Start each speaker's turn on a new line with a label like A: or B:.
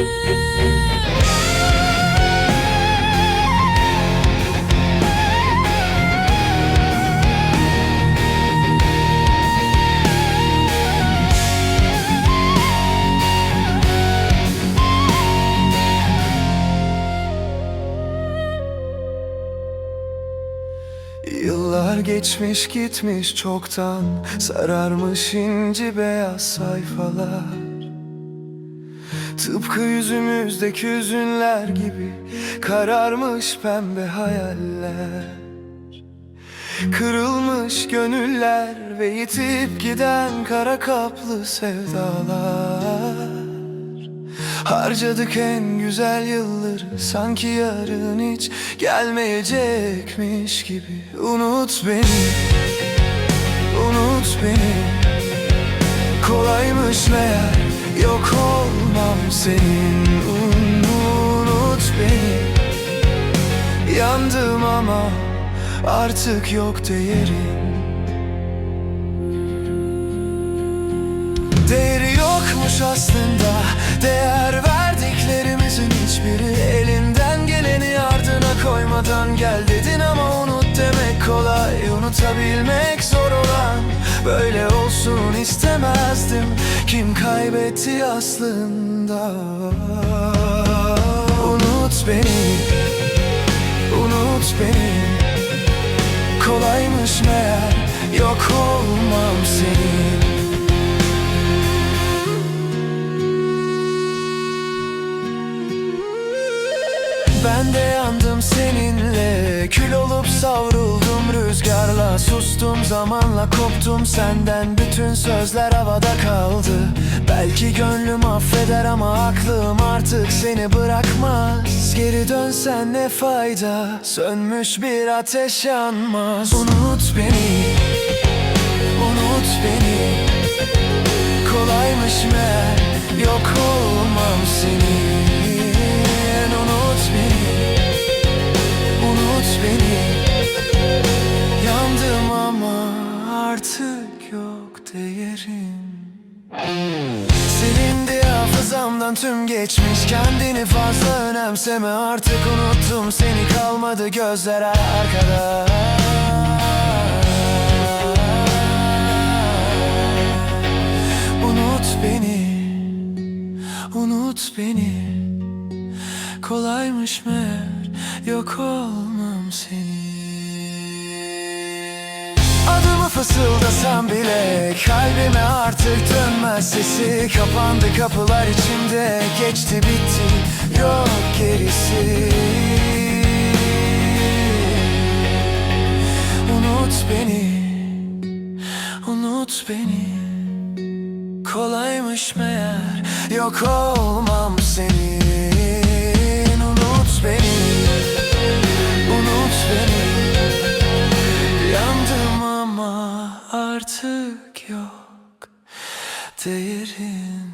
A: Yıllar geçmiş gitmiş çoktan Sararmış inci beyaz sayfalar Tıpkı yüzümüzdeki hüzünler gibi Kararmış pembe hayaller. Kırılmış gönüller ve yitip giden kara kaplı sevdalar. Harcadık en güzel yılları Sanki yarın hiç gelmeyecekmiş gibi. Unut beni Unut beni. Kolaymış meğer Yok olmam senin Unut beni. Yandım ama Artık yok değerin Değeri yokmuş aslında Değer verdiklerimizin hiçbiri. Elinden geleni ardına koymadan Gel kolay Unutabilmek zor olan Böyle olsun istemezdim. Kim kaybetti aslında? Unut beni Unut beni. Kolaymış meğer Yok olmam senin Ben de yandım seninle. Kül olup savruldum rüzgarla. Sustum zamanla koptum senden. Bütün sözler havada kaldı. Belki gönlüm affeder ama aklım artık seni bırakmaz. Geri dönsen ne fayda? Sönmüş bir ateş yanmaz. Unut beni Unut beni. Kolaymış meğer yok değerim. Silindi hafızamdan tüm geçmiş Kendini fazla önemseme. Artık unuttum Seni kalmadı gözler arkada Unut beni Unut beni. Kolaymış meğer Yok olmam senin. Adımı fısıldasam bile Kalbime artık dönmez sesi Kapandı kapılar içimde Geçti bitti. Yok gerisi. Unut beni. Unut beni. Kolaymış meğer. Yok olmam senin. Unut beni. Unut beni. Yandım ama artık yok Değerin